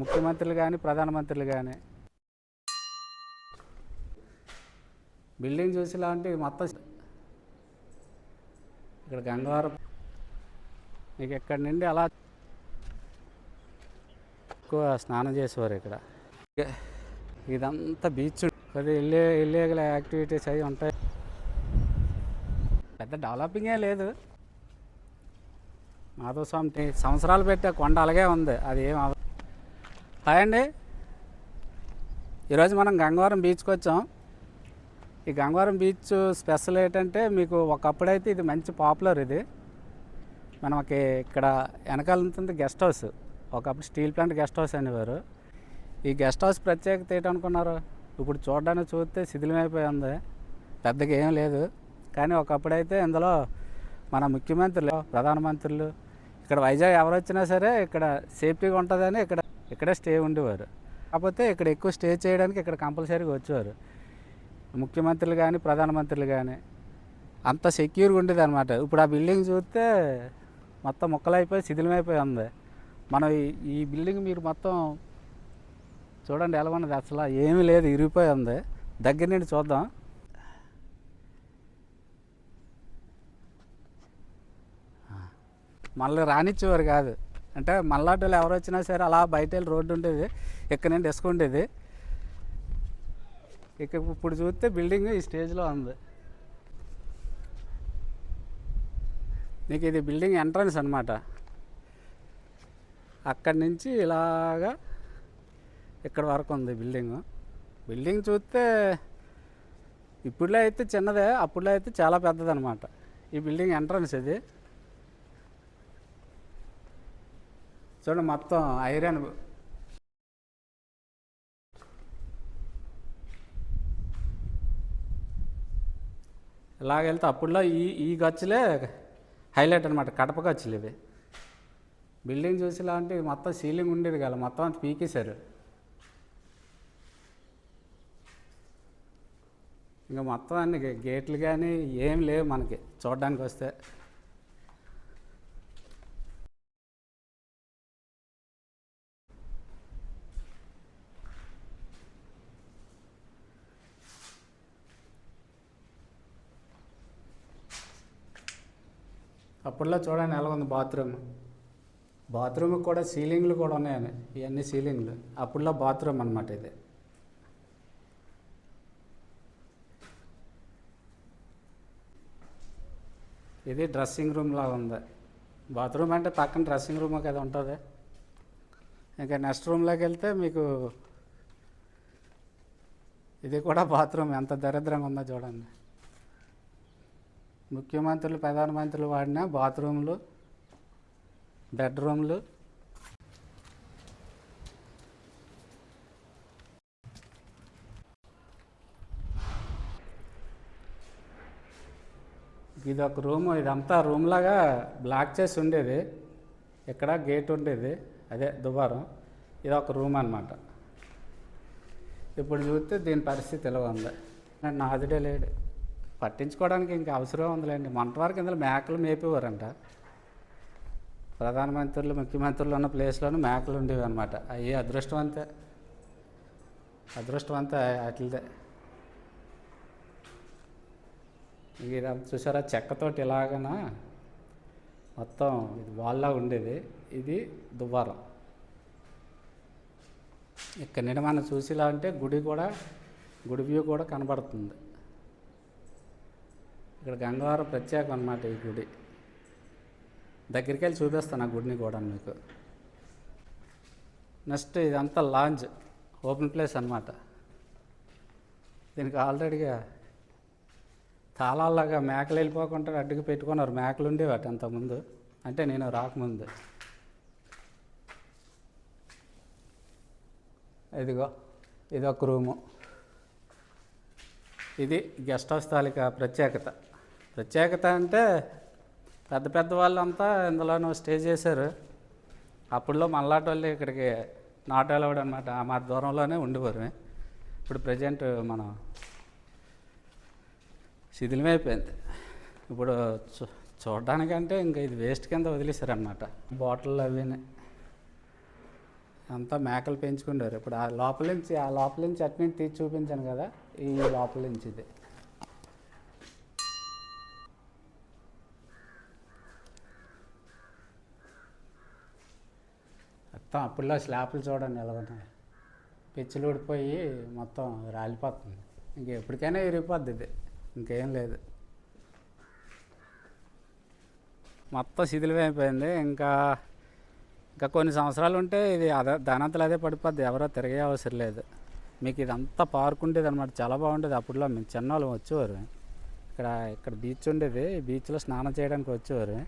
ముఖ్యమంత్రులు కానీ ప్రధానమంత్రులు కానీ బిల్డింగ్ చూసేలా అంటే మొత్తం ఇక్కడ గంగవరం. మీకు ఇక్కడ నుండి అలా ఎక్కువ స్నానం చేసేవారు ఇక్కడ. ఇదంతా బీచ్ కొద్ది ఇల్లే ఇల్లీగల్ యాక్టివిటీస్ అవి ఉంటాయి. పెద్ద డెవలపింగే లేదు. మాధవ స్వామి సంవత్సరాలు పెట్టే కొండ అలాగే ఉంది. అది ఏం హాయ్ అండి. ఈరోజు మనం గంగవరం బీచ్కి వచ్చాం. ఈ గంగవరం బీచ్ స్పెషల్ ఏంటంటే మీకు ఒకప్పుడైతే ఇది మంచి పాపులర్ ఇది. మనకి ఇక్కడ వెనకాల ఉంటుంది గెస్ట్ హౌస్. ఒకప్పుడు స్టీల్ ప్లాంట్ గెస్ట్ హౌస్ అనేవారు. ఈ గెస్ట్ హౌస్ ప్రత్యేకత ఏంటనుకున్నారు? ఇప్పుడు చూడడానికి చూస్తే శిథిలమైపోయి ఉంది. పెద్దగా ఏం లేదు. కానీ ఒకప్పుడైతే ఇందులో మన ముఖ్యమంత్రులు ప్రధానమంత్రులు ఇక్కడ వైజాగ్ ఎవరు వచ్చినా సరే ఇక్కడ సేఫ్టీగా ఉంటుందని ఇక్కడ ఇక్కడే స్టే ఉండేవారు. కాకపోతే ఇక్కడ ఎక్కువ స్టే చేయడానికి ఇక్కడ కంపల్సరీగా వచ్చేవారు. ముఖ్యమంత్రులు కానీ ప్రధానమంత్రులు కానీ అంత సెక్యూర్గా ఉండేది అనమాట ఇప్పుడు ఆ బిల్డింగ్ చూస్తే మొత్తం మొక్కలైపోయి శిథిలమైపోయి ఉంది. మనం ఈ- ఈ బిల్డింగ్ మీరు మొత్తం చూడండి ఎలా ఉన్నది. అసలు ఏమీ లేదు ఇరిగిపోయి ఉంది. దగ్గర నుండి చూద్దాం. మళ్ళీ రానిచ్చేవారు కాదు. అంటే మళ్ళాటోళ్ళు ఎవరు వచ్చినా సరే అలా బయట వెళ్ళి రోడ్డు ఉండేది. ఇక్కడ నుండి ఇసుక ఉండేది. ఇక ఇప్పుడు చూస్తే బిల్డింగ్ ఈ స్టేజ్లో ఉంది. నీకు ఇది బిల్డింగ్ ఎంట్రన్స్ అనమాట అక్కడి నుంచి ఇలాగా ఇక్కడ వరకు ఉంది బిల్డింగ్. బిల్డింగ్ చూస్తే ఇప్పుడులో అయితే చిన్నదే అప్పుడులో అయితే చాలా పెద్దదనమాట ఈ బిల్డింగ్ ఎంట్రన్స్ ఇది. చూడండి మొత్తం ఐరన్. ఇలాగెళ్తే అప్పుడులో ఈ ఈ గచ్చులే హైలైట్ అనమాట కడప గచ్చులు ఇవి. బిల్డింగ్ చూసేలా అంటే మొత్తం సీలింగ్ ఉండేది కదా మొత్తం అంత పీకేశారు. ఇంకా మొత్తం అన్ని గేట్లు కానీ ఏం లేవు మనకి చూడడానికి వస్తే అప్పట్లో చూడండి ఎలా ఉంది బాత్రూమ్. బాత్రూమ్ కూడా సీలింగ్లు కూడా ఉన్నాయని ఇవన్నీ సీలింగ్లు. అప్పుడులో బాత్రూమ్ అనమాట ఇది. ఇది డ్రెస్సింగ్ రూమ్ లాగా ఉంది. బాత్రూమ్ అంటే పక్కన డ్రెస్సింగ్ రూమ్ కదా ఉంటుంది. ఇంకా నెక్స్ట్ రూమ్లోకి వెళ్తే మీకు ఇది కూడా బాత్రూమ్ ఎంత దరిద్రంగా ఉందో చూడండి. ముఖ్యమంత్రులు ప్రధానమంత్రులు వాడిన బాత్రూమ్లు బెడ్రూమ్లు. ఇది ఒక రూమ్. ఇదంతా రూమ్ లాగా బ్లాక్ చేసి ఉండేది. ఇక్కడ గేట్ ఉండేది. అదే దువారం ఇది ఒక రూమ్ అనమాట ఇప్పుడు చూస్తే దీని పరిస్థితి ఎలా ఉంది? నేను నాదుడే లేడు. పట్టించుకోవడానికి ఇంకా అవసరం ఉందిలేండి. మొన్నటి వరకు ఇందులో మేకలు మేపేవారంట. ప్రధానమంత్రులు ముఖ్యమంత్రులు ఉన్న ప్లేస్లోనూ మేకలు ఉండేవి అనమాట అవి అదృష్టవంతే అదృష్టవంతే వాటిదే ఇది చూసారా? చెక్కతోటి ఇలాగన? మొత్తం ఇది వాళ్ళలా ఉండేది. ఇది దువ్వారం. ఇక్కడ నుండి మనం చూసేలా అంటే గుడి కూడా గుడి వ్యూ కూడా కనబడుతుంది. ఇక్కడ గంగవారం ప్రత్యేకం అనమాట ఈ గుడి. దగ్గరికి వెళ్ళి చూపిస్తాను ఆ గుడిని కూడా మీకు. నెక్స్ట్ ఇదంతా లాంజ్ ఓపెన్ ప్లేస్ అన్నమాట. దీనికి ఆల్రెడీగా తాళాలాగా మేకలు వెళ్ళిపోకుండా అడ్డుకు పెట్టుకున్నారు. మేకలు ఉండేవాటి అంతకుముందు. అంటే నేను రాకముందు. ఇదిగో ఇది ఒక రూము. ఇది గెస్ట్ హౌస్ తాలూకా ప్రత్యేకత. ప్రత్యేకత అంటే పెద్ద పెద్ద వాళ్ళంతా ఇందులోనూ స్టే చేశారు. అప్పుడులో మల్లాటి వాళ్ళు ఇక్కడికి నాట్ అలౌడ్ అనమాట మా దూరంలోనే ఉండేవారు. ఇప్పుడు ప్రజెంట్ మనం శిథిలమైపోయింది ఇప్పుడు చూ చూడడానికంటే ఇంకా ఇది వేస్ట్ కింద వదిలేశారనమాట. బాటిల్ అవి అంతా మేకలు పెంచుకుంటారు ఇప్పుడు ఆ లోపల నుంచి ఆ లోపల నుంచి అట్ని తీసి చూపించాను కదా ఈ లోపల నుంచి ఇది. మొత్తం అప్పుల్లో స్లాపులు చూడండి ఎలా ఉన్నాయి పిచ్చులు ఊడిపోయి మొత్తం రాలిపోతుంది. ఇంక ఎప్పటికైనా విరిగిపోద్ది ఇది. ఇంకేం లేదు. మొత్తం శిథిలమైపోయింది ఇంకా ఇంకా కొన్ని సంవత్సరాలు ఉంటే ఇది అదే ధనంతలు అదే పడిపోద్ది. ఎవరో తిరిగే అవసరం లేదు. మీకు ఇదంతా పార్క్ ఉండేది అనమాట చాలా బాగుండేది. అప్పట్లో మేము చిన్నవాళ్ళం వచ్చేవారు. ఇక్కడ ఇక్కడ బీచ్ ఉండేది. బీచ్లో స్నానం చేయడానికి వచ్చేవారు.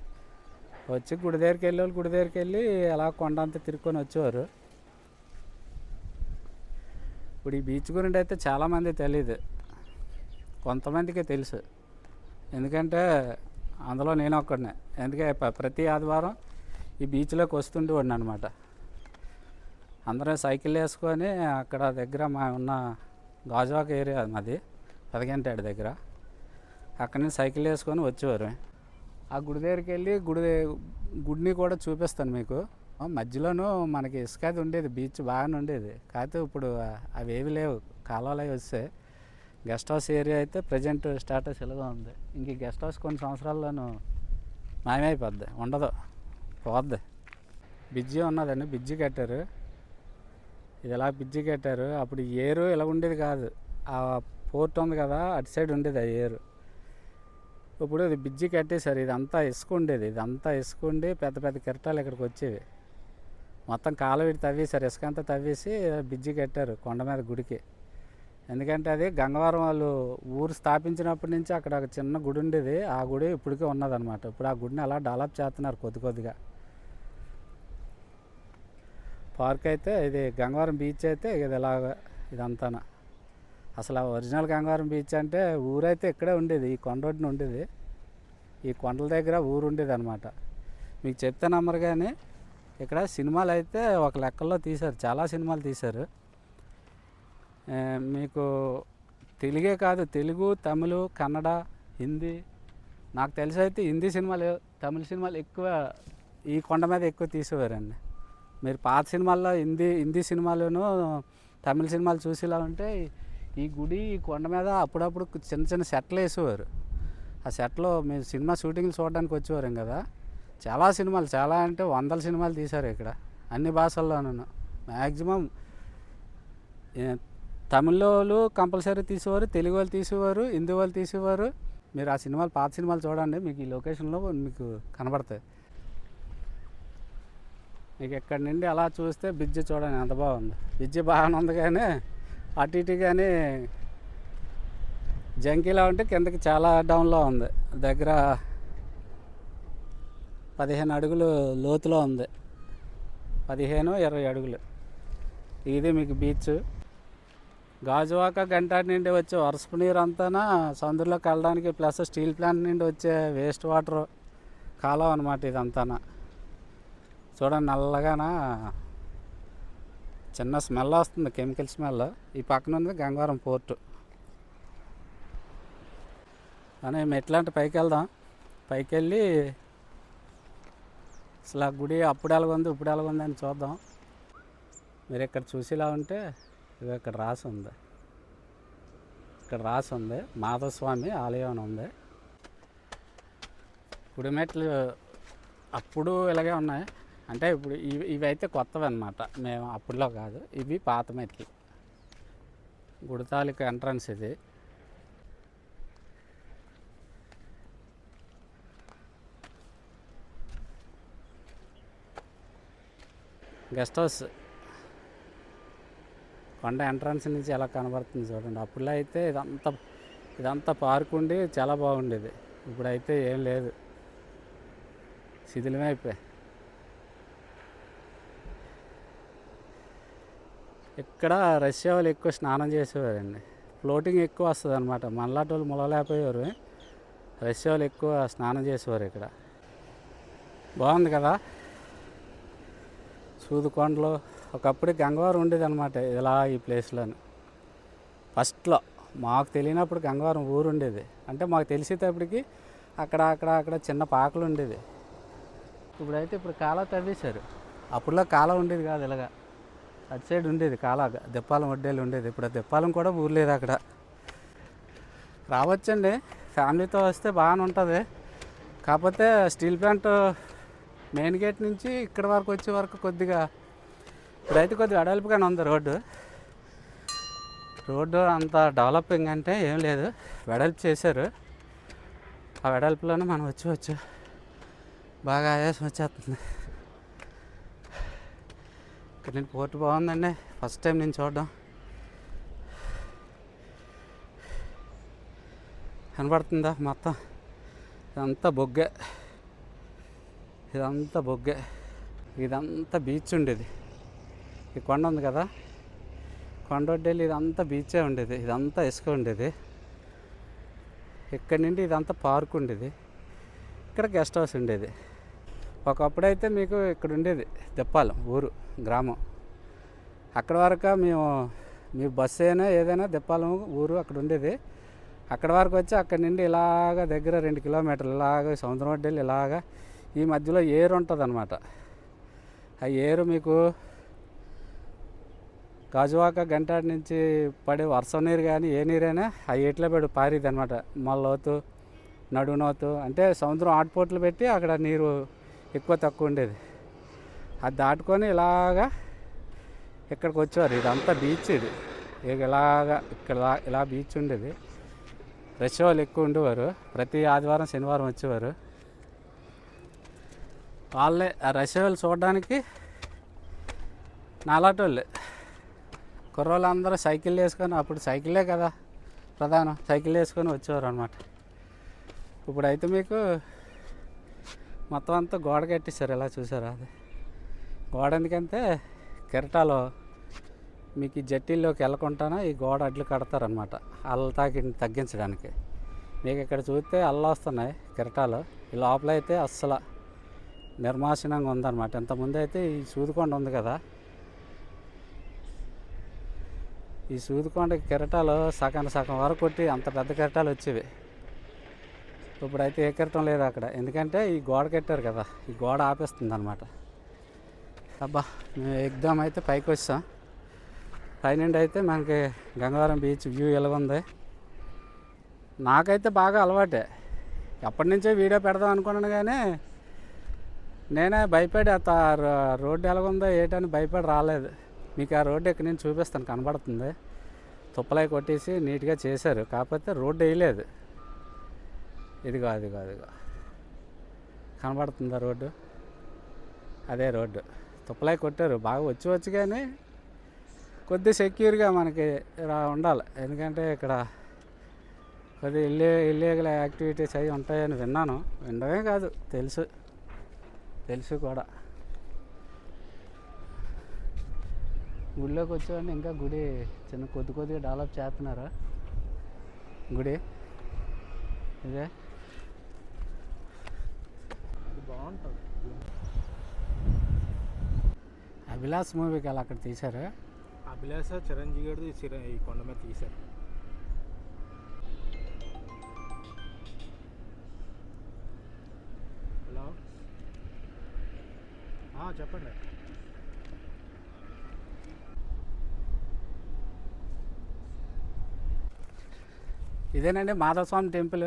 వచ్చి గుడి దగ్గరికి వెళ్ళి వాళ్ళు గుడి దగ్గరికి వెళ్ళి అలా కొండ అంతా తిరుక్కొని వచ్చేవారు. ఇప్పుడు ఈ బీచ్ గురించి అయితే చాలామంది తెలియదు కొంతమందికే తెలుసు. ఎందుకంటే అందులో నేను ఒక్కడినే. ఎందుకంటే ప్రతి ఆదివారం ఈ బీచ్లోకి వస్తుండేవాడిని అనమాట అందరం సైకిల్ వేసుకొని అక్కడ దగ్గర మా ఉన్న గాజువాక ఏరియా మాది పదగంటేడు దగ్గర. అక్కడి నుంచి సైకిల్ వేసుకొని వచ్చేవారు. ఆ గుడి దగ్గరికి వెళ్ళి గుడి గుడిని కూడా చూపిస్తాను మీకు. మధ్యలోనూ మనకి ఇసుక అది ఉండేది బీచ్ బాగానే ఉండేది. కాకపోతే ఇప్పుడు అవేవి అవి ఏవి లేవు. కాలువలు అవి వస్తాయి గెస్ట్ హౌస్ ఏరియా అయితే ప్రజెంట్ స్టేటస్ ఇలాగా ఉంది. ఇంక గెస్ట్ హౌస్ కొన్ని సంవత్సరాల్లోనూ మాయమైపోద్ది ఉండదు పోద్ది. బిజ్జి ఉన్నదండి బిజ్జి కట్టారు. ఇది ఇలా బిజ్జి కట్టారు? అప్పుడు ఏరు ఇలా ఉండేది కాదు. ఆ పోర్ట్ ఉంది కదా అటు సైడ్ ఉండేది ఆ ఏరు. ఇప్పుడు ఇది బిజ్జి కట్టేశారు. ఇదంతా ఇసుక ఉండేది ఇదంతా ఇసుక ఉండి పెద్ద పెద్ద కిరటాలు ఇక్కడికి వచ్చేవి. మొత్తం కాలువ తవ్వేశారు. ఇసుక అంతా తవ్వేసి బిజ్జి కట్టారు కొండ మీద గుడికి. ఎందుకంటే అది గంగవరం వాళ్ళు ఊరు స్థాపించినప్పటి నుంచి అక్కడ ఒక చిన్న గుడి ఉండేది. ఆ గుడి ఇప్పటికే ఉన్నదన్నమాట. ఇప్పుడు ఆ గుడిని అలా డెవలప్ చేస్తున్నారు కొద్ది కొద్దిగా. పార్క్ అయితే ఇది గంగవరం బీచ్ అయితే ఇది ఇలాగ ఇదంతానా. అసలు ఆ ఒరిజినల్ గంగవరం బీచ్ అంటే ఊరైతే ఇక్కడే ఉండేది ఈ కొండ రోడ్డున ఉండేది. ఈ కొండల దగ్గర ఊరు ఉండేది అనమాట మీకు చెప్తే నమ్మరు కానీ ఇక్కడ సినిమాలు అయితే ఒక లెక్కల్లో తీశారు చాలా సినిమాలు తీశారు. మీకు తెలుగే కాదు తెలుగు తమిళ కన్నడ హిందీ నాకు తెలిసి అయితే హిందీ సినిమాలు తమిళ సినిమాలు ఎక్కువ ఈ కొండ మీద ఎక్కువ తీసేవారండి. మీరు పాత సినిమాల్లో హిందీ హిందీ సినిమాలను తమిళ సినిమాలు చూసేలా ఉంటే ఈ గుడి ఈ కొండ మీద అప్పుడప్పుడు చిన్న చిన్న సెట్లు వేసేవారు. ఆ సెట్లో మీరు సినిమా షూటింగ్లు చూడడానికి వచ్చేవారు కదా. చాలా సినిమాలు చాలా అంటే వందల సినిమాలు తీశారు ఇక్కడ అన్ని భాషల్లోనూ మ్యాక్సిమం తమిళ వాళ్ళు కంపల్సరీ తీసేవారు తెలుగు వాళ్ళు తీసేవారు హిందీ వాళ్ళు తీసేవారు. మీరు ఆ సినిమాలు పాత సినిమాలు చూడండి మీకు ఈ లొకేషన్లో మీకు కనబడతాయి. మీకు ఎక్కడి నుండి అలా చూస్తే బ్రిడ్జి చూడండి ఎంత బాగుంది. బ్రిడ్జి బాగానే ఉంది కానీ అటు ఇటు కానీ జంకీలా ఉంటే కిందకి చాలా డౌన్లో ఉంది. దగ్గర పదిహేను అడుగులు లోతులో ఉంది. పదిహేను ఇరవై అడుగులు. ఇది మీకు బీచ్. గాజువాక గంటాటి నుండి వచ్చే వర్షపు నీరు అంతా సందులోకి వెళ్ళడానికి ప్లస్ స్టీల్ ప్లాంట్ నుండి వచ్చే వేస్ట్ వాటర్ కాలం అనమాట ఇదంతా చూడండి నల్లగానా చిన్న స్మెల్ వస్తుంది కెమికల్ స్మెల్. ఈ పక్కన ఉంది గంగవరం పోర్టు. అని మెట్లాంటి పైకి వెళ్దాం. పైకి వెళ్ళి అసలు ఆ గుడి అప్పుడు ఎలాగుంది ఇప్పుడు ఎలాగుంది అని చూద్దాం. మీరు ఇక్కడ చూసేలా ఉంటే ఇది ఇక్కడ రాసి ఉంది. ఇక్కడ రాసి ఉంది మాధవస్వామి ఆలయం అని ఉంది. గుడి మెట్లు అప్పుడు ఇలాగే ఉన్నాయి. అంటే ఇప్పుడు ఇవి ఇవి అయితే కొత్తవి అనమాట మేము అప్పుడులో కాదు. ఇవి పాత మెట్లు. గుడితాలకు ఎంట్రన్స్ ఇది. Guest house. కొండ ఎంట్రన్స్ నుంచి ఎలా కనబడుతుంది చూడండి. అప్పుడులో అయితే ఇదంతా ఇదంతా పార్క్ ఉండి చాలా బాగుండేది. ఇప్పుడైతే ఏం లేదు. శిథిలమే అయిపోయాయి ఇక్కడ రష్యా వాళ్ళు ఎక్కువ స్నానం చేసేవారండి. ఫ్లోటింగ్ ఎక్కువ వస్తుంది అనమాట మనలాంటి వాళ్ళు మొలలేకపోయేవారు రష్యా వాళ్ళు ఎక్కువ స్నానం చేసేవారు ఇక్కడ. బాగుంది కదా? సూదుకొండలో ఒకప్పుడు గంగవరం ఉండేది అనమాట ఇలా ఈ ప్లేస్లోని. ఫస్ట్లో మాకు తెలియనప్పుడు గంగవరం ఊరు ఉండేది. అంటే మాకు తెలిసేటప్పటికి అక్కడ అక్కడ అక్కడ చిన్న పాకలు ఉండేది ఇప్పుడైతే ఇప్పుడు కాలం తవ్వేశారు. అప్పుడులో కాలం ఉండేది కాదు ఇలాగా. అటు సైడ్ ఉండేది కాలాగా దెప్పాలం వడ్డేలు ఉండేది. ఇప్పుడు దెప్పాలం కూడా ఊర్లేదు అక్కడ. రావచ్చండి ఫ్యామిలీతో వస్తే బాగానే ఉంటుంది. కాకపోతే స్టీల్ ప్లాంట్ మెయిన్ గేట్ నుంచి ఇక్కడ వరకు వచ్చే వరకు కొద్దిగా ఇప్పుడైతే కొద్దిగా వెడల్పుగానే ఉంది రోడ్డు. రోడ్డు అంత డెవలపింగ్ అంటే ఏం లేదు వెడల్పు చేశారు. ఆ వెడల్పులోనే మనం వచ్చి వచ్చు బాగా ఆయాసం వచ్చేస్తుంది. ఇక్కడ నేను పోర్ట్ బాగుందండి. ఫస్ట్ టైం నేను చూడడం. కనబడుతుందా మొత్తం? ఇదంతా బొగ్గే. ఇదంతా బొగ్గే. ఇదంతా బీచ్ ఉండేది. ఈ కొండ ఉంది కదా? కొండ ఒడ్డేలు ఇదంతా బీచే ఉండేది. ఇదంతా ఇసుక ఉండేది. ఇక్కడ నుండి ఇదంతా పార్క్ ఉండేది. ఇక్కడ గెస్ట్ హౌస్ ఉండేది. ఒకప్పుడైతే మీకు ఇక్కడ ఉండేది దెప్పాలం ఊరు గ్రామం. అక్కడ వరకు మేము మీ బస్సు అయినా ఏదైనా దెప్పాలం ఊరు అక్కడ ఉండేది. అక్కడ వరకు వచ్చి అక్కడ నుండి ఇలాగ దగ్గర రెండు కిలోమీటర్లు ఇలాగ సముద్రం వడ్డీలు ఇలాగ ఈ మధ్యలో ఏరు ఉంటుంది అనమాట ఆ ఏరు మీకు గాజువాక గంటాడి నుంచి పడే వర్షం నీరు కానీ ఏ నీరైనా ఆ ఏట్లో పెడు పారిది అనమాట మళ్ళోతు నడునోతు అంటే సముద్రం ఆటుపోట్లు పెట్టి అక్కడ నీరు ఎక్కువ తక్కువ ఉండేది. అది దాటుకొని ఇలాగా ఇక్కడికి వచ్చేవారు. ఇదంతా బీచ్ ఇది. ఇక ఇలాగా ఇక్కడ ఇలా బీచ్ ఉండేది. రష్ వాళ్ళు ఎక్కువ ఉండేవారు. ప్రతి ఆదివారం శనివారం వచ్చేవారు. వాళ్ళే ఆ రష్ వాళ్ళు చూడడానికి నాలాంటి వాళ్ళే కుర్రోళ్ళు అందరూ సైకిల్ వేసుకొని అప్పుడు సైకిలే కదా ప్రధానం. సైకిల్ వేసుకొని వచ్చేవారు అనమాట ఇప్పుడైతే మీకు మొత్తం అంతా గోడ కట్టేశారు ఎలా చూసారా అది. గోడ ఎందుకంటే కెరటాలో మీకు ఈ జట్టీల్లోకి వెళ్ళకుండానే ఈ గోడ అడ్లు కడతారనమాట అల్ల తాకి తగ్గించడానికి. మీకు ఇక్కడ చూస్తే అల్ల వస్తున్నాయి కెరటాలు ఈ లోపల అయితే అస్సలు నిర్మాసనంగా ఉందన్నమాట. ఇంతకుముందు అయితే ఈ సూదికొండ ఉంది కదా ఈ సూదికొండ కెరటాలు సగం సగం వరకు కొట్టి అంత పెద్ద కెరటాలు వచ్చేవి. ఇప్పుడైతే అయితే కెరటం లేదు అక్కడ. ఎందుకంటే ఈ గోడ కట్టారు కదా ఈ గోడ ఆపేస్తుంది అనమాట అబ్బా మేము ఎగ్జామ్ అయితే పైకి వచ్చాం. పైనుండి అయితే మనకి గంగవరం బీచ్ వ్యూ ఎలా ఉంది? నాకైతే బాగా అలవాటే. ఎప్పటి నుంచో వీడియో పెడదాం అనుకున్నాను కానీ నేనే భయపడి అత రో- రోడ్డు ఎలాగుందో ఏటని భయపడి రాలేదు. మీకు ఆ రోడ్డు ఇక్కడ నుంచి చూపిస్తాను కనబడుతుంది. తుప్పలై కొట్టేసి నీట్గా చేశారు. కాకపోతే రోడ్డు వేయలేదు. ఇదిగో అదిగో అదిగో కనబడుతుందా రోడ్డు? అదే రోడ్డు. తుప్పలై కొట్టారు. బాగా వచ్చి వచ్చి కానీ కొద్ది సెక్యూర్గా మనకి రా ఉండాలి. ఎందుకంటే ఇక్కడ కొద్ది ఇల్లే ఇల్లీగల్ యాక్టివిటీస్ అవి ఉంటాయని విన్నాను. వినడమే కాదు తెలుసు. తెలుసు కూడా. గుడిలోకి వచ్చేవాడిని ఇంకా గుడి చిన్న కొద్ది కొద్దిగా డెవలప్ చేస్తున్నారు? గుడి? ఇదే అది బాగుంటుంది. అభిలాష్ మూవీకి అలా అక్కడ తీశారు? అభిలాష చిరంజీవి చిర ఈ కొండ మీద తీశారు. హలో? చెప్పండి. ఇదేనండి మాధవస్వామి టెంపుల్.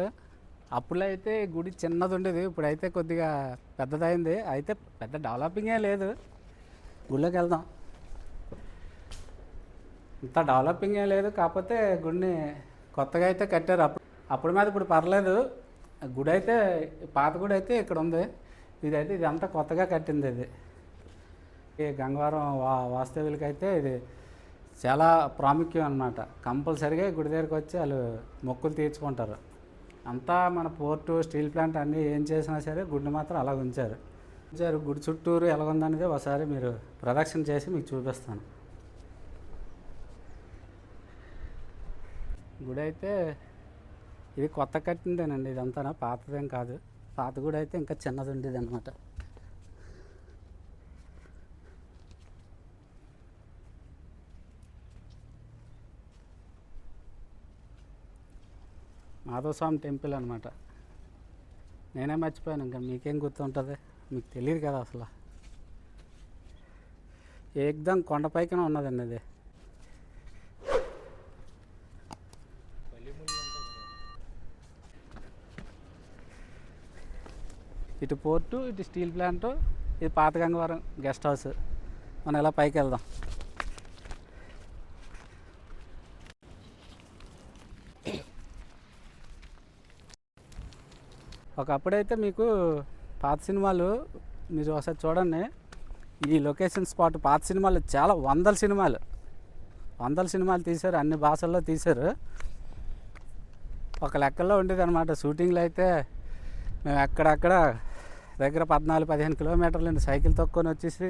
అప్పుడు అయితే గుడి చిన్నది ఉండేది. ఇప్పుడైతే కొద్దిగా పెద్దదైంది. అయితే పెద్ద డెవలపింగే లేదు. గుడిలోకి వెళ్దాం. ఇంత డెవలపింగ్ ఏం లేదు. కాకపోతే గుడిని కొత్తగా అయితే కట్టారు. అప్పుడు అప్పుడు మీద ఇప్పుడు పర్లేదు. గుడి అయితే పాత గుడి అయితే ఇక్కడ ఉంది. ఇదైతే ఇదంతా కొత్తగా కట్టింది ఇది. ఈ గంగవరం వా వాస్తవ్యులకి అయితే ఇది చాలా ప్రాముఖ్యం అనమాట కంపల్సరిగా గుడి దగ్గరికి వచ్చి వాళ్ళు మొక్కులు తీర్చుకుంటారు. అంతా మన పోర్టు స్టీల్ ప్లాంట్ అన్నీ ఏం చేసినా సరే గుడ్డు మాత్రం అలా ఉంచారు. ఉంచారు. గుడి చుట్టూరు ఎలా ఉందనేది ఒకసారి మీరు ప్రదక్షిణ చేసి మీకు చూపిస్తాను. గుడి అయితే ఇది కొత్త కట్టిందేనండి ఇదంతా పాతదేం కాదు. పాత గుడి అయితే ఇంకా చిన్నది ఉండేది అనమాట మాధవస్వామి టెంపుల్ అనమాట నేనే మర్చిపోయాను ఇంకా మీకేం గుర్తుంటుంది? మీకు తెలియదు కదా అసలు. ఏకదం కొండపైకనే ఉన్నదండి అది. ఇటు పోర్టు ఇటు స్టీల్ ప్లాంట్ ఇది పాత గంగవరం గెస్ట్ హౌస్. మనం ఇలా పైకి వెళ్దాం ఒకప్పుడైతే మీకు పాత సినిమాలు మీరు ఒకసారి చూడండి. ఈ లొకేషన్ స్పాట్ పాత సినిమాలు చాలా వందల సినిమాలు. వందల సినిమాలు తీశారు అన్ని భాషల్లో తీశారు. ఒక లెక్కల్లో ఉండేది అనమాట షూటింగ్లో అయితే మేము ఎక్కడక్కడ దగ్గర పద్నాలుగు పదిహేను కిలోమీటర్లు సైకిల్ తొక్కొని వచ్చేసి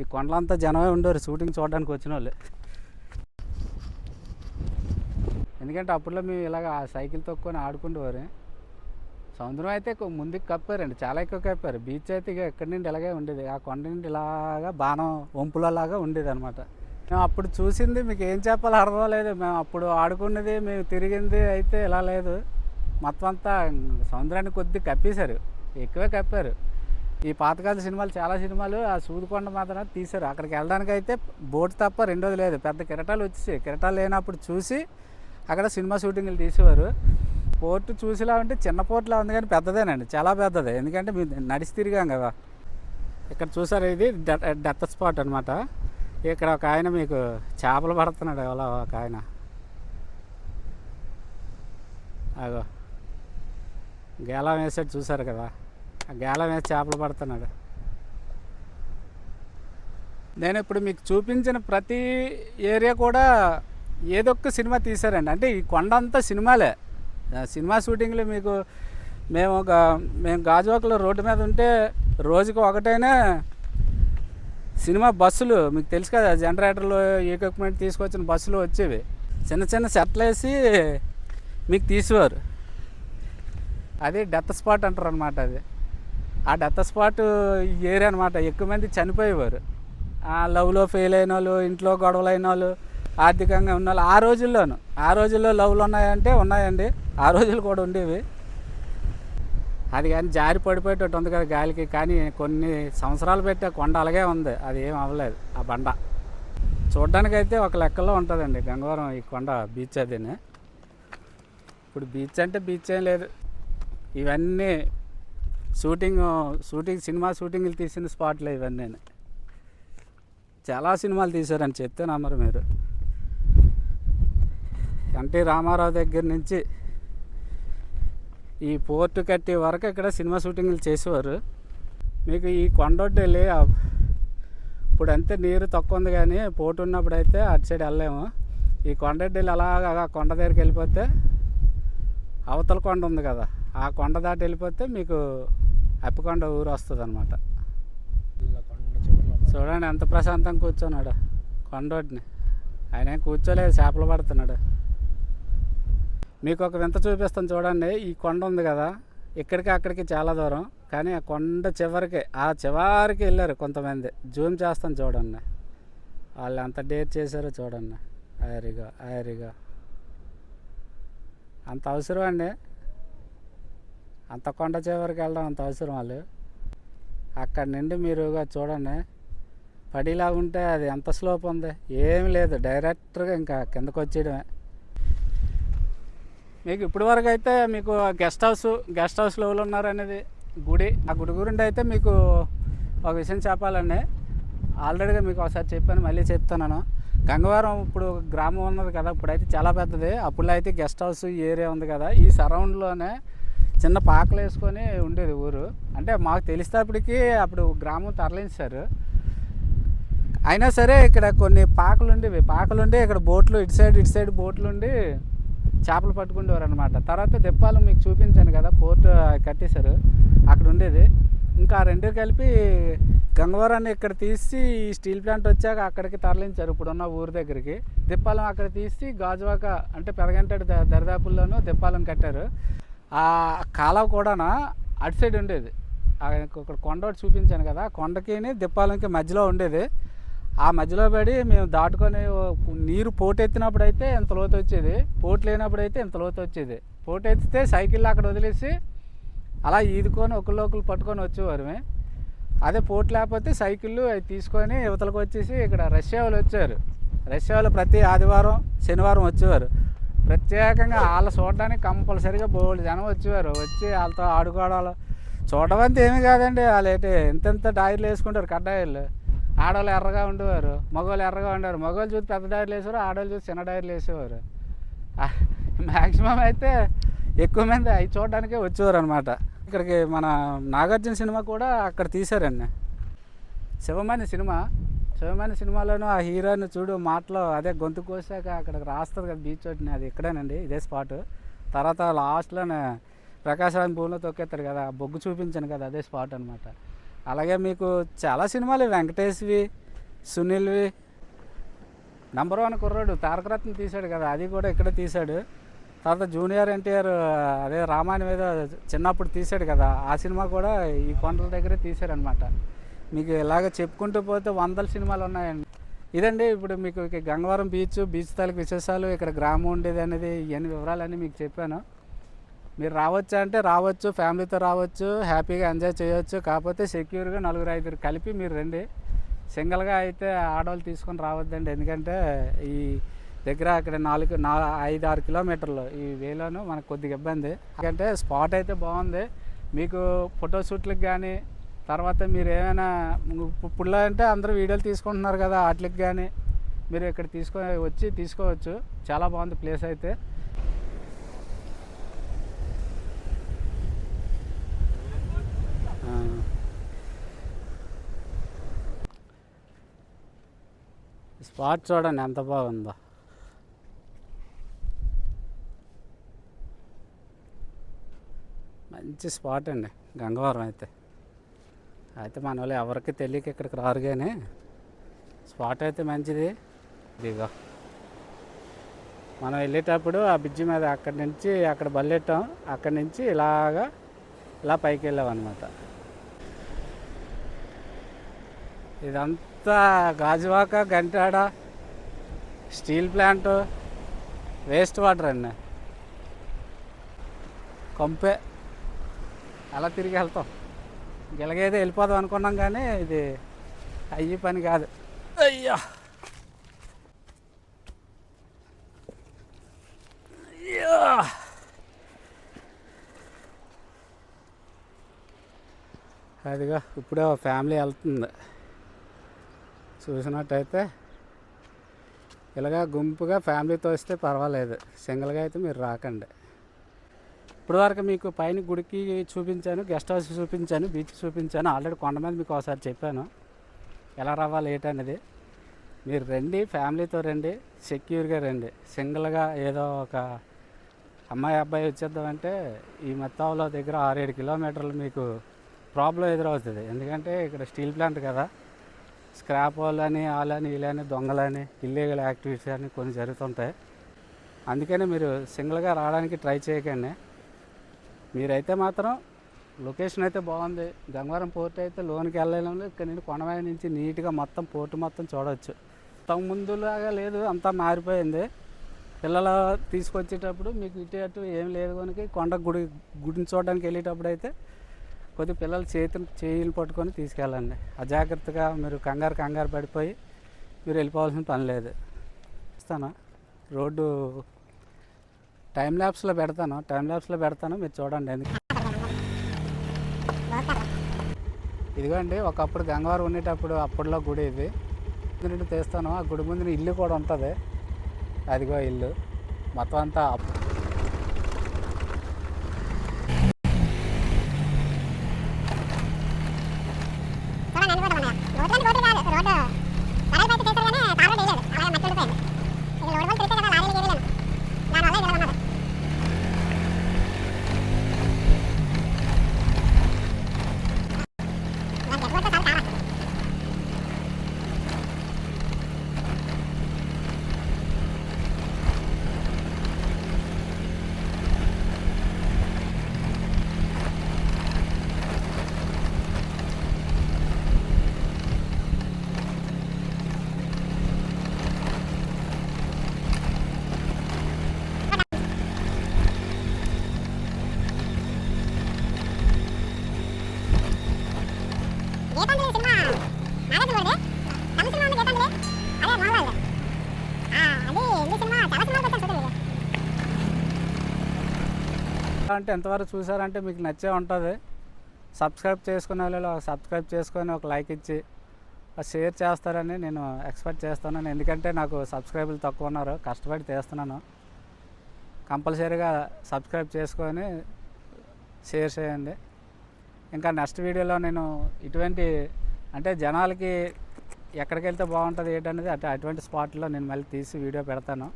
ఈ కొండలంతా జనమే ఉండేవారు షూటింగ్ చూడడానికి వచ్చిన వాళ్ళు ఎందుకంటే అప్పుడులో మేము ఇలాగ సైకిల్ తొక్కొని ఆడుకుండేవారు. సముద్రం అయితే ముందుకు కప్పారండి. చాలా ఎక్కువ కప్పారు. బీచ్ అయితే ఇక ఎక్కడి నుండి ఇలాగే ఉండేది? ఆ కొండ నుండి ఇలాగా బాణం వంపులలాగా ఉండేది అనమాట మేము అప్పుడు చూసింది మీకు ఏం చెప్పాలో అర్థం లేదు. మేము అప్పుడు ఆడుకున్నది మేము తిరిగింది అయితే ఇలా లేదు. మొత్తం అంతా సముద్రాన్ని కొద్ది కప్పేశారు. ఎక్కువే కప్పారు. ఈ పాతకాల సినిమాలు చాలా సినిమాలు ఆ సూదికొండ మాత్రం తీశారు. అక్కడికి వెళ్ళడానికి అయితే బోట్ తప్ప రెండోది లేదు. పెద్ద కిరటాలు వచ్చేసాయి. కిరటాలు లేనప్పుడు చూసి అక్కడ సినిమా షూటింగ్లు తీసేవారు. పోర్ట్ చూసేలా ఉంటే చిన్న పోర్ట్లా ఉంది కానీ పెద్దదేనండి చాలా పెద్దదే. ఎందుకంటే మేము నడిచి తిరిగాం కదా. ఇక్కడ చూసారు ఇది? డెత్ స్పాట్ అనమాట ఇక్కడ ఒక ఆయన మీకు చేపలు పడుతున్నాడు ఎవరో ఒక ఆయన. అగో. గేలం వేసాడు చూసారు కదా. ఆ గేలం వేసి చేపలు పడుతున్నాడు. నేను ఇప్పుడు మీకు చూపించిన ప్రతి ఏరియా కూడా ఏదో ఒక సినిమా తీశారండి. అంటే ఈ కొండంతా సినిమాలే. సినిమా షూటింగ్లు మీకు మేము ఒక మేము గాజువాకలో రోడ్డు మీద ఉంటే రోజుకు ఒకటైనా సినిమా బస్సులు మీకు తెలుసు కదా జనరేటర్లు ఎక్విప్మెంట్ తీసుకొచ్చిన బస్సులు వచ్చేవి. చిన్న చిన్న సెట్లు వేసి మీకు తీసేవారు. అది డెత్ స్పాట్ అంటారు అనమాట అది. ఆ డెత్ స్పాట్ ఏరియా అనమాట ఎక్కువ మంది చనిపోయేవారు. లవ్లో ఫెయిల్ అయిన వాళ్ళు ఇంట్లో గొడవలు అయిన వాళ్ళు ఆర్థికంగా ఉన్న ఆ రోజుల్లోనూ. ఆ రోజుల్లో లవ్లు ఉన్నాయంటే ఉన్నాయండి. ఆ రోజులు కూడా ఉండేవి. అది కానీ జారి పడిపోయేటట్టు ఉంది కదా గాలికి. కానీ కొన్ని సంవత్సరాలు పెట్టే కొండ అలాగే ఉంది. అది ఏం అవ్వలేదు. ఆ బండ. చూడ్డానికి అయితే ఒక లెక్కలో ఉంటుందండి గంగవరం ఈ కొండ బీచ్ అదేనే. ఇప్పుడు బీచ్ అంటే బీచ్ ఏం లేదు. ఇవన్నీ షూటింగ్ షూటింగ్ సినిమా షూటింగ్లు తీసిన స్పాట్లు ఇవన్నీ చాలా సినిమాలు తీశారని చెప్తే నమ్మరు మీరు. ఎన్టీ రామారావు దగ్గర నుంచి ఈ పోర్టు కట్టే వరకు ఇక్కడ సినిమా షూటింగ్లు చేసేవారు. మీకు ఈ కొండొడ్డు వెళ్ళి ఇప్పుడు అంతే నీరు తక్కువ ఉంది కానీ పోటు ఉన్నప్పుడు అయితే అటు సైడ్ వెళ్ళలేము. ఈ కొండొడ్డు వెళ్ళి అలాగా కొండ దగ్గరికి వెళ్ళిపోతే అవతల కొండ ఉంది కదా ఆ కొండ దాటి వెళ్ళిపోతే మీకు అప్పికొండ ఊరు వస్తుంది అనమాట చూడండి ఎంత ప్రశాంతంగా కూర్చున్నాడు కొండోడిని ఆయన ఏం కూర్చోలేదు చేపలు పడుతున్నాడు. మీకు ఒక వింత చూపిస్తాను చూడండి. ఈ కొండ ఉంది కదా ఇక్కడికి అక్కడికి చాలా దూరం. కానీ ఆ కొండ చివరికి ఆ చివరికి వెళ్ళారు కొంతమంది. జూమ్ చేస్తాను చూడండి. వాళ్ళు ఎంత డేర్ చేశారో చూడండి. ఆయరిగా ఆయరిగా అంత అవసరం అండి. అంత కొండ చివరికి వెళ్ళడం అంత అవసరం వాళ్ళు. అక్కడ నుండి మీరు చూడండి. పడిలా ఉంటే అది ఎంత స్లోప్ ఉంది? ఏమి లేదు. డైరెక్ట్గా ఇంకా కిందకు వచ్చేయడమే మీకు ఇప్పటి వరకు అయితే మీకు గెస్ట్ హౌస్ గెస్ట్ హౌస్లో ఎవరు ఉన్నారనేది గుడి ఆ గుడి గురించి అయితే మీకు ఒక విషయం చెప్పాలండి. ఆల్రెడీగా మీకు ఒకసారి చెప్పాను మళ్ళీ చెప్తున్నాను. గంగవరం ఇప్పుడు గ్రామం ఉన్నది కదా ఇప్పుడైతే చాలా పెద్దది. అప్పుడు అయితే గెస్ట్ హౌస్ ఏరియా ఉంది కదా. ఈ సరౌండ్లోనే చిన్న పాకలు వేసుకొని ఉండేది ఊరు. అంటే మాకు తెలిసేటప్పటికి అప్పుడు గ్రామం తరలించారు అయినా సరే ఇక్కడ కొన్ని పాకలు ఉండేవి. పాకలు ఉండి ఇక్కడ బోట్లు ఇటు సైడ్ ఇటు సైడ్ బోట్లు ఉండి చేపలు పట్టుకుండేవారు అనమాట తర్వాత దెప్పాలు మీకు చూపించాను కదా పోర్ట్ కట్టేశారు. అక్కడ ఉండేది. ఇంకా ఆ రెండు కలిపి గంగవరాన్ని ఇక్కడ తీసి ఈ స్టీల్ ప్లాంట్ వచ్చాక అక్కడికి తరలించారు ఇప్పుడున్న ఊరి దగ్గరికి. దిప్పాలం అక్కడ తీసి గాజువాక అంటే పెదగంటడి దరిదాపుల్లోనూ దిప్పాలం కట్టారు. ఆ కాలువ కూడా అటు సైడ్ ఉండేది. ఆ ఇక్కడ కొండ ఒకటి చూపించాను కదా ఆ కొండకి దిప్పాలంకి మధ్యలో ఉండేది. ఆ మధ్యలో పడి మేము దాటుకొని నీరు పోటెత్తినప్పుడు అయితే ఇంత లోతు వచ్చేది. పోటు లేనప్పుడు అయితే ఇంత లోతు వచ్చేది. పోటు ఎత్తితే సైకిల్ అక్కడ వదిలేసి అలా ఈదుకొని ఒకళ్ళు ఒకళ్ళు పట్టుకొని వచ్చేవారు అదే పోటు లేకపోతే సైకిళ్ళు అవి తీసుకొని యువతలకు వచ్చేసి ఇక్కడ రష్యా వాళ్ళు వచ్చారు. రష్యా వాళ్ళు ప్రతి ఆదివారం శనివారం వచ్చేవారు. ప్రత్యేకంగా వాళ్ళు చూడడానికి కంపల్సరీగా బోళ్ళు జనం వచ్చేవారు. వచ్చి వాళ్ళతో ఆడుకోవడాలు చూడడం అంతా ఏమీ కాదండి. వాళ్ళు ఏంటి ఇంత డైర్లు వేసుకుంటారు కడ్డాయిలు. ఆడవాళ్ళు ఎర్రగా ఉండేవారు మగవాళ్ళు ఎర్రగా ఉండేవారు. మగవాళ్ళు చూసి పెద్ద డైర్లు వేసేవారు ఆడవాళ్ళు చూసి చిన్న డైర్లు వేసేవారు. మ్యాక్సిమం అయితే ఎక్కువ మంది అవి చూడడానికే వచ్చేవారు అనమాట ఇక్కడికి మన నాగార్జున సినిమా కూడా అక్కడ తీశారండి. శివమణి సినిమా. శివమణి సినిమాలోనూ ఆ హీరోని చూడు మాటలో అదే గొంతు కోసాక అక్కడికి రాస్తుంది కదా బీచ్ ఒకటి అది ఇక్కడేనండి ఇదే స్పాట్. తర్వాత లాస్ట్లోనే ప్రకాశాన్ని భూమిలో తొక్కేస్తారు కదా బొగ్గు చూపించాను కదా అదే స్పాట్ అనమాట అలాగే మీకు చాలా సినిమాలు వెంకటేష్వి సునీల్వి. నంబర్ వన్ కుర్రాడు తారకరత్న తీశాడు కదా అది కూడా ఇక్కడే తీశాడు. తర్వాత జూనియర్ ఎన్టీఆర్ అదే రామాయణం మీద చిన్నప్పుడు తీశాడు కదా ఆ సినిమా కూడా ఈ కొండల దగ్గరే తీశారనమాట మీకు ఇలాగ చెప్పుకుంటూ పోతే వందల సినిమాలు ఉన్నాయండి. ఇదండి ఇప్పుడు మీకు గంగవరం బీచ్ బీచ్ తాలూకు విశేషాలు ఇక్కడ గ్రామం ఉండేది అనేది ఇవన్నీ వివరాలన్నీ మీకు చెప్పాను. మీరు రావచ్చా అంటే రావచ్చు ఫ్యామిలీతో రావచ్చు హ్యాపీగా ఎంజాయ్ చేయవచ్చు కాకపోతే సెక్యూర్గా నలుగురు ఐదుగురు కలిపి మీరు రండి. సింగిల్గా అయితే ఆడవాళ్ళు తీసుకొని రావద్దండి. ఎందుకంటే ఈ దగ్గర అక్కడ నాలుగు నా ఐదు ఆరు కిలోమీటర్లు ఈ వేలోను మనకు కొద్దిగా ఇబ్బంది. ఎందుకంటే స్పాట్ అయితే బాగుంది. మీకు ఫోటోషూట్లకు కానీ తర్వాత మీరు ఏమైనా ఇప్పుడు అంటే అందరూ వీడియోలు తీసుకుంటున్నారు కదా వాటికి కానీ మీరు ఇక్కడ తీసుకో వచ్చి తీసుకోవచ్చు. చాలా బాగుంది ప్లేస్ అయితే. స్పాట్ చూడండి ఎంత బాగుందో. మంచి స్పాట్ అండి గంగవరం అయితే. అయితే మన వాళ్ళు ఎవరికి తెలియక ఇక్కడికి రారు కానీ స్పాట్ అయితే మంచిది. ఇదిగో. మనం వెళ్ళేటప్పుడు ఆ బ్రిడ్జి మీద అక్కడి నుంచి అక్కడ బల్లెట్టాం అక్కడి నుంచి ఇలాగా ఇలా పైకి వెళ్ళాం అనమాట ఇదంతా Gajuwaka Gantada steel plant waste water అండి. కొంపే. అలా తిరిగి వెళ్తాం. గిలగేదో వెళ్ళిపోదాం అనుకున్నాం కానీ ఇది అయ్యి పని కాదు. అయ్యా. అదిగా ఇప్పుడే ఒక ఫ్యామిలీ వెళ్తుంది. చూసినట్టయితే ఇలాగా గుంపుగా ఫ్యామిలీతో వస్తే పర్వాలేదు. సింగిల్గా అయితే మీరు రాకండి. ఇప్పటివరకు మీకు పైన గుడికి చూపించాను గెస్ట్ హౌస్ చూపించాను బీచ్ చూపించాను. ఆల్రెడీ కొండ మీద మీకు ఒకసారి చెప్పాను. ఎలా రావాలి ఏంటనేది మీరు రండి ఫ్యామిలీతో రండి సెక్యూర్గా రండి. సింగిల్గా ఏదో ఒక అమ్మాయి అబ్బాయి వచ్చేద్దామంటే ఈ మెత్తావులో దగ్గర ఆరేడు కిలోమీటర్లు మీకు ప్రాబ్లం ఎదురవుతుంది. ఎందుకంటే ఇక్కడ స్టీల్ ప్లాంట్ కదా. స్క్రాప్ వాళ్ళని వాళ్ళని వీళ్ళని దొంగలని ఇల్లీగల్ యాక్టివిటీస్ అని కొన్ని జరుగుతుంటాయి. అందుకనే మీరు సింగిల్గా రావడానికి ట్రై చేయకండి. మీరైతే మాత్రం లొకేషన్ అయితే బాగుంది. గంగవరం పోర్ట్ అయితే లోనికి వెళ్ళలేము ఇక్కడ నుండి కొండమై నుంచి నీట్గా మొత్తం పోర్టు మొత్తం చూడవచ్చు తమ ముందులాగా లేదు అంతా మారిపోయింది. పిల్లలు తీసుకొచ్చేటప్పుడు మీకు ఇటు అటు ఏం లేదు కనుక కొండ గుడి గుడిని చూడడానికి వెళ్ళేటప్పుడు అయితే కొద్ది పిల్లలు చేతులు చేయిలు పట్టుకొని తీసుకెళ్ళండి. అజాగ్రత్తగా మీరు కంగారు కంగారు పడిపోయి మీరు వెళ్ళిపోవాల్సిన పని లేదు. ఇస్తాను. రోడ్డు టైం ల్యాబ్స్లో పెడతాను. టైం ల్యాబ్స్లో పెడతాను. మీరు చూడండి ఎందుకు. ఇదిగోండి ఒకప్పుడు గంగవారం ఉండేటప్పుడు అప్పట్లో గుడి ఇది. నుండి తీస్తాను. ఆ గుడి ముందు ఇల్లు కూడా ఉంటుంది. అదిగో ఇల్లు. మొత్తం అంతా అంటే ఎంతవరకు చూసారంటే మీకు నచ్చే ఉంటుంది. సబ్స్క్రైబ్ చేసుకునే వాళ్ళు సబ్స్క్రైబ్ చేసుకొని ఒక లైక్ ఇచ్చి షేర్ చేస్తారని నేను ఎక్స్పెక్ట్ చేస్తున్నాను. ఎందుకంటే నాకు సబ్స్క్రైబులు తక్కువ ఉన్నారు. కష్టపడి చేస్తున్నాను. కంపల్సరీగా సబ్స్క్రైబ్ చేసుకొని షేర్ చేయండి. ఇంకా నెక్స్ట్ వీడియోలో నేను ఇటువంటి అంటే జనాలకి ఎక్కడికి వెళ్తే బాగుంటుంది ఏంటనేది అటు అటువంటి స్పాట్లో నేను మళ్ళీ తీసి వీడియో పెడతాను.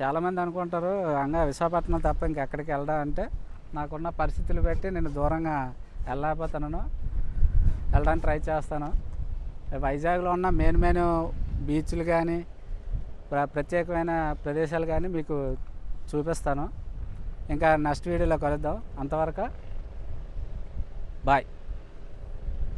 చాలామంది అనుకుంటారు అంగా విశాఖపట్నం తప్ప ఇంకెక్కడికి వెళ్ళడం అంటే నాకున్న పరిస్థితులు బట్టి నేను దూరంగా వెళ్ళకపోతున్నాను వెళ్ళడానికి ట్రై చేస్తాను. వైజాగ్లో ఉన్న మెయిన్ మెయిన్ బీచ్లు కానీ ప్ర ప్రత్యేకమైన ప్రదేశాలు కానీ మీకు చూపిస్తాను. ఇంకా నెక్స్ట్ వీడియోలో కలుద్దాం. అంతవరకు బాయ్.